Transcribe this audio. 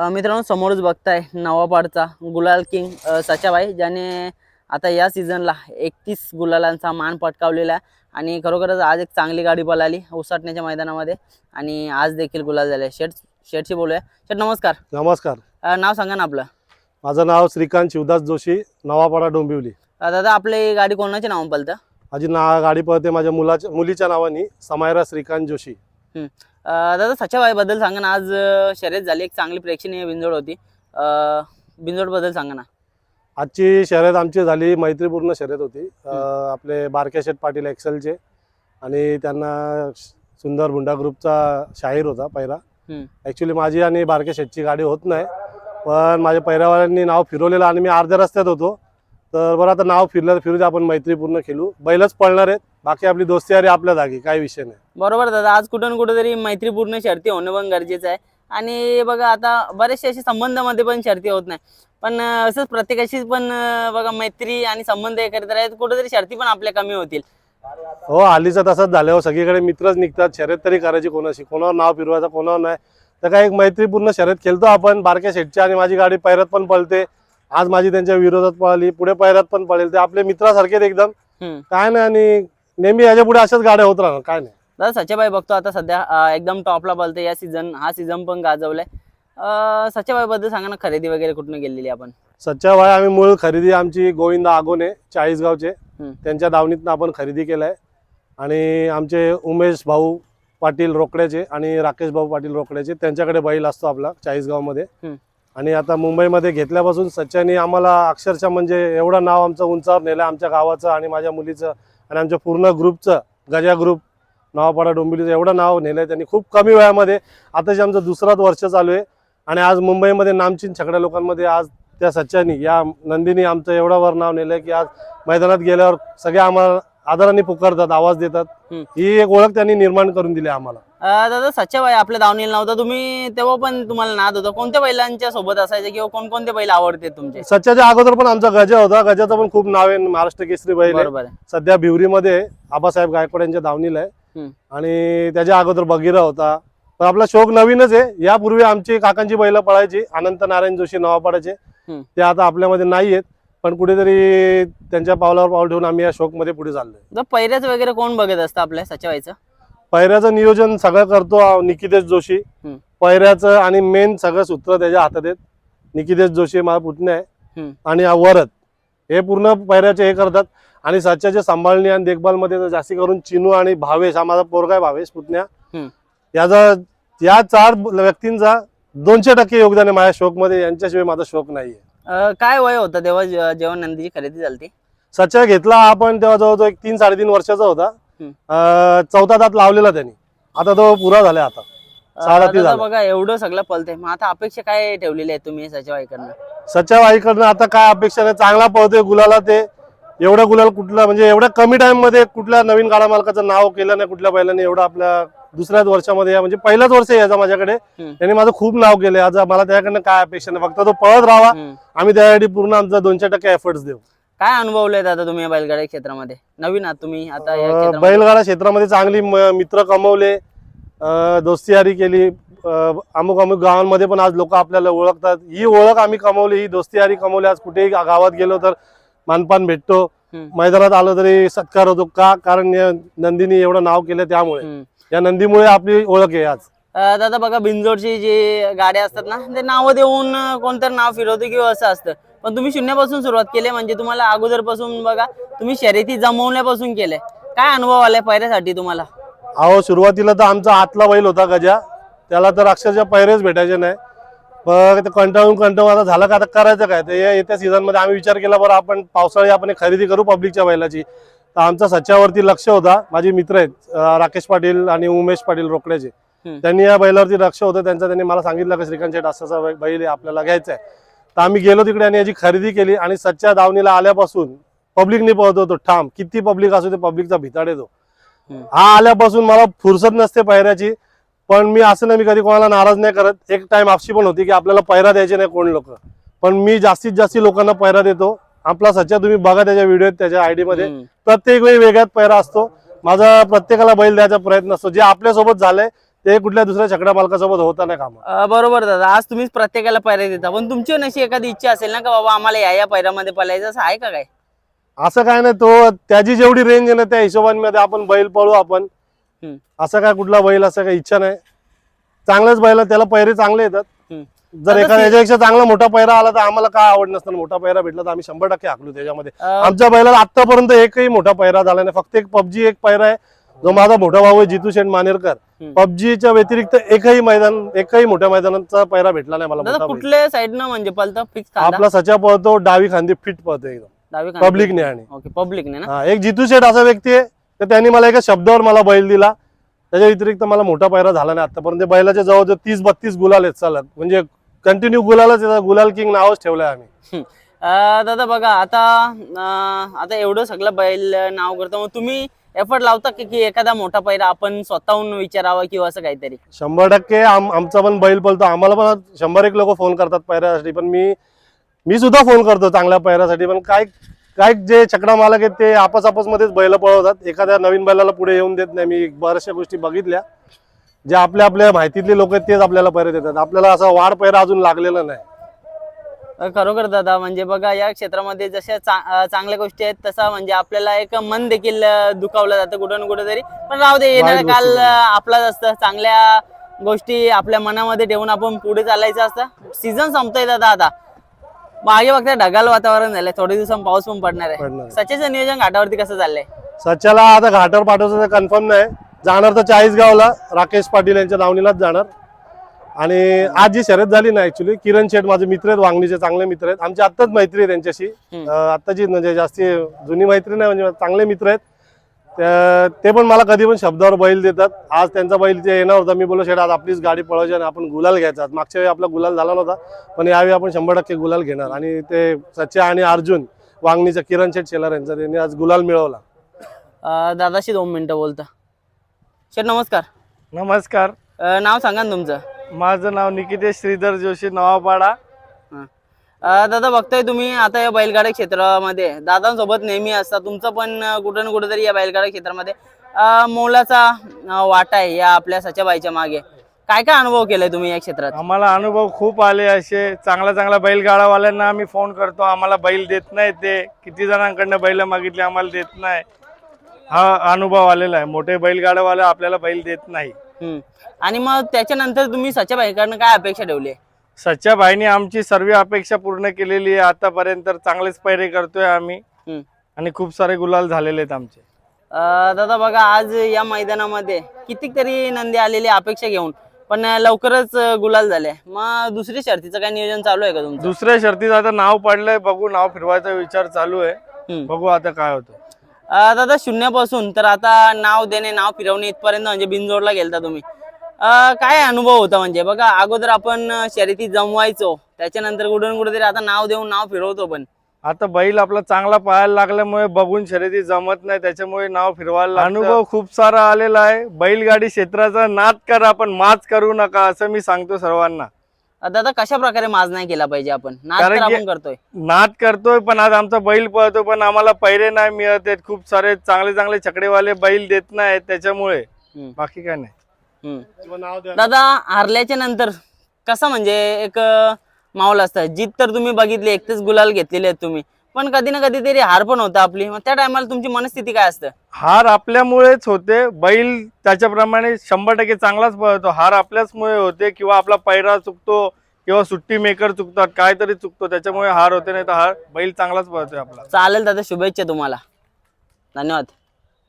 मित्रांनो समोरच बघताय नवापाडचा गुलाल किंग सचाबाई ज्याने आता या सीझनला एकतीस गुलालांचा मान पटकावलेला आहे. आणि खरोखरच आज एक चांगली गाडी पळाली उसाटण्याच्या मैदानामध्ये. आणि आज देखील गुलाल झाले शेठ शेठशी बोलूया. शेठ नमस्कार. नमस्कार. अ, नाव सांगा ना आपलं. माझं नाव श्रीकांत शिवदास जोशी नवापाडा डोंबिवली. अ, दादा आपली गाडी कोणाच्या नाव पळतं? माझी ना गाडी पळते माझ्या मुलाच्या मुलीच्या नावाने समायरा श्रीकांत जोशी. दादा सचाबाईबद्दल सांगा ना आज शर्यत झाली एक चांगली प्रेक्षणीय बिंजोड होती. बिंजोडबद्दल सांगा ना. आजची शर्यत आमची झाली मैत्रीपूर्ण शर्यत होती. आपले बारके शेठ पाटील एक्सेलचे आणि त्यांना सुंदर भुंडा ग्रुपचा शाहीर होता पहिला. हम्म. ॲक्च्युली माझी आणि बारके शेठची गाडी होत नाही पण माझ्या पैरावाल्यांनी नाव फिरवलेलं आणि मी अर्ध्या रस्त्यात होतो. तर बरं आता नाव फिरलं फिरू दे आपण मैत्रीपूर्ण खेळू. बैलच पळणार आहेत. बाकी आपली दोस्ती अरे आपल्या जागी काही विषय नाही. बरोबर दादा आज कुठं ना कुठेतरी मैत्रीपूर्ण शर्ती होणं पण गरजेचं आहे. आणि बघा आता बरेचसे असे संबंधामध्ये पण शर्ती होत नाही. पण असंच प्रत्येकाशी पण बघा मैत्री आणि संबंध हे करत राहत कुठेतरी शर्ती पण आपल्या कमी होतील. हो हल्लीचं तसंच झालं हो सगळीकडे मित्रच निघतात शर्यत तरी करायची कोणाशी कोणावर नाव फिरवायचं कोणावर नाही. तर काय एक मैत्रीपूर्ण शर्यत खेळतो आपण बारक्या शेटची आणि माझी गाडी पैरात पण पळते. आज माझी त्यांच्या विरोधात पळाली पुढे पैरात पण पळेल ते आपले मित्रासारखे आहेत एकदम. काय नाही आणि नेहमी याच्यापुढे अशाच गाड्या होत राहणार काय नाही. दादा सच्याबाई बघतो आता सध्या अं, एकदम टॉपला बोलते या सीझन हा सीझन पण गाजवलाय. अं, सच्याबाई बद्दल सांगा ना खरेदी वगैरे कुठून गेलेली आपण? सच्चा भाई आम्ही मूळ खरेदी आमची गोविंद आगोने चाळीसगावचे हम्म. त्यांच्या दावणीतनं आपण खरेदी केलाय. आणि आमचे उमेश भाऊ पाटील रोकड्याचे आणि राकेश भाऊ पाटील रोकड्याचे त्यांच्याकडे बैल असतो आपला चाळीसगावमध्ये हम्म. आणि आता मुंबईमध्ये घेतल्यापासून सच्चानी आम्हाला अक्षरशः म्हणजे एवढं नाव आमचं उंचावर नेलं आमच्या गावाचं आणि माझ्या मुलीचं. आणि आमच्या पूर्ण ग्रुपचं गजा ग्रुप नावापाडा डोंबिवलीचं एवढं नाव नेलं आहे त्यांनी खूप कमी वयामध्ये. आताचे आमचं दुसराच वर्ष चालू आहे आणि आज मुंबईमध्ये नामचीन छकड्या लोकांमध्ये आज त्या सच्चानी या नंदिनी आमचं एवढं वर नाव नेलं की आज मैदानात गेल्यावर सगळ्या आम्हाला आदराने पुकारतात आवाज देतात. हम्म. ही एक ओळख त्यांनी निर्माण करून दिली आम्हाला. अं, दादा सच्याबाई आपल्या दावणीला नव्हता. तुम्ही तेव्हा पण तुम्हाला नाद होता. कोणत्या बैलांच्या सोबत असायचे किंवा कोणकोणते बैल आवडते तुमचे? सच्चाच्या अगोदर पण आमचा गजा होता. गजाचं पण खूप नाव आहे. महाराष्ट्र केसरी बैल आहे. बरोबर आहे. सध्या भिवरीमध्ये आबासाहेब गायकवाड यांच्या दावणीला आहे. हम्म. आणि त्याच्या अगोदर बगीरा होता. पण आपला शोक नवीनच आहे. यापूर्वी आमची काकांची बैल पळायची. अनंत नारायण जोशी नवापाड्याचे हम्म. ते आता आपल्यामध्ये नाही आहेत पण कुठेतरी त्यांच्या पावलावर पाऊल ठेवून आम्ही या शोकमध्ये पुढे चाललोय. जर पहिल्याच वगैरे कोण बघत असतं आपल्या सच्याबाईचं पैऱ्याचं नियोजन सगळं करतो आ- निकितेश जोशी. हम्म. पैऱ्याचं आणि मेन सगळं सूत्र त्याच्या हातात आहेत. निकितेश जोशी माझा पुतण्या आहे. हम्म. आणि हा वरद. हे पूर्ण पैऱ्याचे हे करतात. आणि सच्याच्या सांभाळणी आणि देखभालमध्ये तर जास्ती करून चिनू आणि भावेश हा माझा पोरगा आहे भावेश पुतण्या हम्म. याचा या चार व्यक्तींचा दोनशे टक्के योगदान आहे माझ्या शोकमध्ये. यांच्याशिवाय माझा शोक नाहीये. अं, काय वय होतं तेव्हा जे- जेव्हा नंदीची खरेदी झाली सच्या घेतला आपण तेव्हा जवळजवळ एक तीन साडेतीन वर्षाचा होता. हम्म. अं, चौथा दात लावलेला त्यांनी. आता तो पुरा झालाय आता. साडा झालं. बघा एवढं सगळं पलतंय मग आता अपेक्षा काय ठेवलेली आहे तुम्ही सच्याबाईकडनं सच्या वाईकडनं आता काय अपेक्षा नाही. चांगला पळतोय गुलाला ते. एवढं गुलाल कुठला म्हणजे एवढ्या कमी टाइममध्ये कुठल्या नवीन गाडा मालकाचं नाव केलं नाही कुठल्या बैलाने एवढं आपल्या दुसऱ्याच वर्षामध्ये म्हणजे पहिलाच वर्ष याचा माझ्याकडे. त्यांनी माझं खूप नाव केलंय. आज मला त्याच्याकडनं काय अपेक्षा नाही. फक्त तो पळत राहावा. हम्म. आम्ही त्यासाठी पूर्ण आमचा दोनशे टक्के एफर्ट्स देऊ. काय अनुभवलेत आता तुम्ही बैलगाडी क्षेत्रामध्ये? नवीन आहात तुम्ही आता बैलगाडा क्षेत्रामध्ये चांगली मित्र कमवले. अं, दोस्तीयारी केली. अमुक अमुक गावांमध्ये पण आज लोक आपल्याला ओळखतात. ही ओळख आम्ही कमवली ही दोस्तीयारी कमवली. आज कुठेही गावात गेलो तर मानपान भेटतो. मैदानात आलो तरी सत्कार होतो. का? कारण नंदीने एवढं नाव केलं त्यामुळे. या नंदीमुळे आपली ओळख आहे आज. अं, दादा बघा बिंजोडची जी गाड्या असतात ना ते नावं देऊन अं, कोणतं नाव फिरवते किंवा असं असतं. पण तुम्ही शून्यापासून सुरुवात केली म्हणजे तुम्हाला अगोदरपासून बघा तुम्ही शर्यती जमवण्यापासून केले. काय अनुभव आलाय पहिल्यासाठी तुम्हाला? अहो सुरुवातीला तर आमचा आतला बैल होता गजा. त्याला तर अक्षरशः पैरेच भेटायचे नाही. मग ते कंटाळून कंटाळून आता झालं का आता करायचं काय? ते या- येत्या सीझनमध्ये आम्ही विचार केला बरं आपण पावसाळी आपण एक खरेदी करू पब्लिकच्या बैलाची. तर आमचा सच्यावरती लक्ष होता. माझे मित्र आहेत राकेश पाटील आणि उमेश पाटील रोकड्याचे. त्यांनी या बैलावरती लक्ष होतं. त्यांचं त्यांनी मला सांगितलं की श्रीकांत शेठ असाचा बैल आपल्याला घ्यायचा आहे तर आम्ही गेलो तिकडे आणि याची खरेदी केली आणि सच्च्या दावणीला आल्यापासून पब्लिकने पळतो तो ठाम. किती पब्लिक असो ते पब्लिकचा भिताड येतो. हा आल्यापासून मला फुरसत नसते पैऱ्याची पण मी असं नाही मी कधी कोणाला नाराज नाही करत. एक टाइम आपशी पण होती की आपल्याला पैरा द्यायचे नाही कोण लोक. पण मी जास्तीत जास्त लोकांना पैरा देतो. आपला सच्चा तुम्ही बघा त्याच्या व्हिडिओ त्याच्या आयडी मध्ये. प्रत्येक वेळी वेगळ्यात पैरा असतो. माझा प्रत्येकाला बैल द्यायचा प्रयत्न असतो. जे आपल्यासोबत झालंय ते कुठल्या दुसऱ्या छकड्या मालकासोबत होता नाही कामा. बरोबर दादा. आज तुम्हीच प्रत्येकाला पैरे देता. पण तुमची अशी एखादी इच्छा असेल ना का बाबा आम्हाला या या पैरामध्ये पळायचं? असं आहे का काय? असं काय नाही तो त्याची जेवढी रेंज आहे ना त्या हिशोबामध्ये आपण बैल पळू आपण. असं काय कुठला बैल असं काही इच्छा नाही. चांगलाच बैल त्याला पैरे चांगले येतात. जर एखाद्या याच्यापेक्षा चांगला मोठा पैरा आला तर आम्हाला काय आवड नसतं मोठा पैरा भेटला तर आम्ही शंभर टक्के हाकलू त्याच्यामध्ये. आमच्या बैलाला आतापर्यंत एकही मोठा पैरा झाला नाही. फक्त एक पबजी एक पैरा आहे. जो माझा मोठा भाऊ आहे जितू शेठ मानेरकर. पबजीच्या व्यतिरिक्त एकही मैदान एकही मोठ्या मैदानाचा पैरा भेटला नाही मला. कुठल्या साईडनं म्हणजे पलतं फिक्स खांदा आपला सचा पळतो डावी खांदी फिट पळतो एकदम. पब्लिकने आणि. पब्लिकने ना हा एक जितू शेठ असा व्यक्ती आहे तर त्यांनी मला एका शब्दावर मला बैल दिला. त्याच्या व्यतिरिक्त मला मोठा पैरा झाला नाही आतापर्यंत बैलाच्या जवळ तीस बत्तीस गुलाल आहेत चालत म्हणजे कंटिन्यू गुलालच येतात गुलाल किंग नावच ठेवलंय आम्ही. अ, दादा बघा आता अ, आता एवढं सगळं बैल नाव करतो. मग तुम्ही एफर्ट लावता की की एखादा मोठा पैरा आपण स्वतःहून विचारावा किंवा असं काहीतरी? शंभर टक्के आम आमचा पण बैल पळतो. आम्हाला पण शंभर एक लोक फोन करतात पैऱ्यासाठी पण मी मी सुद्धा फोन करतो चांगल्या पैऱ्यासाठी पण काय काय जे छकडा मालक आहेत ते आपस आपस मध्येच बैल पळवतात. एखाद्या नवीन बैलाला पुढे येऊन देत नाही. मी बऱ्याचशा गोष्टी बघितल्या. जे आपल्या आपल्या माहितीतले लोक आहेत तेच आपल्याला पैरे देतात. आपल्याला असा वाढ पैरा अजून लागलेला नाही. खरोखर दादा म्हणजे बघा या क्षेत्रामध्ये जशा चा- चांगल्या गोष्टी आहेत तसा म्हणजे आपल्याला एक मन देखील दुखावलं जातं कुठं ना कुठं तरी पण राहू दे येणारा काल आपलाच असतं. चांगल्या गोष्टी आपल्या मनामध्ये ठेवून आपण पुढे चालायचं असतं. सीझन संपतोय दादा आता. मागे बघता ढगाल वातावरण झालंय. थोडे दिवसांत पाऊस पण पडणार आहे. पडणार आहे. सच्याचं नियोजन घाटावरती कसं चाललंय? सच्याला आता घाटावर पाठवायचं कन्फर्म नाही. जाणार तर चाळीसगावला राकेश पाटील यांच्या दावणीलाच जाणार. आणि आज जी शर्यत झाली ना ऍक्च्युली किरण शेठ माझे मित्र आहेत वांगणीचे चांगले मित्र आहेत. आमची आत्ताच मैत्री आहे त्यांच्याशी. आत्ताची म्हणजे जास्ती जुनी मैत्री नाही म्हणजे चांगले मित्र आहेत. ते पण मला कधी पण शब्दावर बैल देतात. आज त्यांचा बैल ते येणार होता मी बोललो शेठ आज आपलीच गाडी पळवायची आणि आपण गुलाल घ्यायचा. मागच्या वेळी आपला गुलाल झाला नव्हता पण यावेळी आपण शंभर टक्के गुलाल घेणार. आणि ते सच्या आणि अर्जुन वांगणीचा किरण शेठ शेलार यांचा त्यांनी आज गुलाल मिळवला. दादाशी दोन मिनिटं बोलता. शेठ नमस्कार. नमस्कार. अ, नाव सांगा ना तुमचं. माझं नाव निकितेश श्रीधर जोशी नवापाडा. अ, दादा बघताय तुम्ही आता या बैलगाडा क्षेत्रामध्ये. दादांसोबत नेहमी असता. तुमचं पण अ, कुठं ना कुठं तरी या बैलगाडा क्षेत्रामध्ये अ, मोलाचा अ, वाटा आहे या आपल्या सच्याबाईच्या मागे. काय काय अनुभव केलाय तुम्ही या क्षेत्रात? आम्हाला अनुभव खूप आले असे. चांगल्या चांगल्या बैलगाडावाल्यांना आम्ही फोन करतो. आम्हाला बैल देत नाही ते. किती जणांकडनं बैल मागितले आम्हाला देत नाही. हा अनुभव आलेला आहे. मोठे बैलगाडावाले आपल्याला बैल देत नाही. हम्म. आणि मग त्याच्यानंतर तुम्ही सच्याबाईकडनं काय अपेक्षा ठेवली? आहे? सच्च्या भाईने आमची सर्व अपेक्षा पूर्ण केलेली आहे. आतापर्यंत तर चांगलेच पैरे करतोय आम्ही. हम्म. आणि खूप सारे गुलाल झालेले आहेत आमचे. अ, दादा बघा आज या मैदानामध्ये कितीतरी नंदी आलेली अपेक्षा घेऊन पण लवकरच अ, गुलाल झाले. मग दुसरी शर्तीचं काय नियोजन चालू आहे का तुमचं? दुसऱ्या शर्तीत आता नाव पडलंय. बघू नाव फिरवायचा विचार चालू आहे. हम्म. बघू आता काय होतं. अ, दादा शून्यापासून तर आता नाव देणे नाव फिरवणे इथपर्यंत म्हणजे बिनजोडला गेलता तुम्ही. अ, काय अनुभव होता म्हणजे? बघा अगोदर आपण अ, शर्यती जमवायचो त्याच्यानंतर कुठून कुठेतरी आता नाव देऊन नाव फिरवतो पण. आता बैल आपला चांगला पाहायला लागल्यामुळे बघून शर्यती जमत नाही त्याच्यामुळे नाव फिरवायला लागतं. अनुभव खूप सारा आलेला आहे. बैलगाडी क्षेत्राचा नाद करा पण माच करू नका असं मी सांगतो सर्वांना. दादा कशा प्रकारे माज नाही केला पाहिजे आपण? नाच कारण तर की- आपण करतोय. नाद करतोय पण आज आमचा बैल पळतो पण आम्हाला पैरे नाही मिळत आहेत. खूप सारे चांगले चांगले छकडेवाले बैल देत नाहीत त्याच्यामुळे. हम्म, बाकी काय नाही. हम्म. नाव द्या दादा हारल्याच्या नंतर कसा म्हणजे एक अ, माहोल असतं? जीत तर तुम्ही बघितली एकटेच गुलाल घेतलेले आहेत तुम्ही. पण कधी ना कधी तरी हार पण होता आपली. मग त्या टायमाला तुमची मनस्थिती काय असतं? हार आपल्यामुळेच होते. बैल त्याच्याप्रमाणे शंभर टक्के चांगलाच पळतो हार आपल्याचमुळे होते किंवा आपला पैरा चुकतो किंवा सुट्टी मेकर चुकतात काहीतरी चुकतो त्याच्यामुळे हार होते नाही तर हार बैल चांगलाच पळतोय आपला. चालेल दादा शुभेच्छा तुम्हाला. धन्यवाद.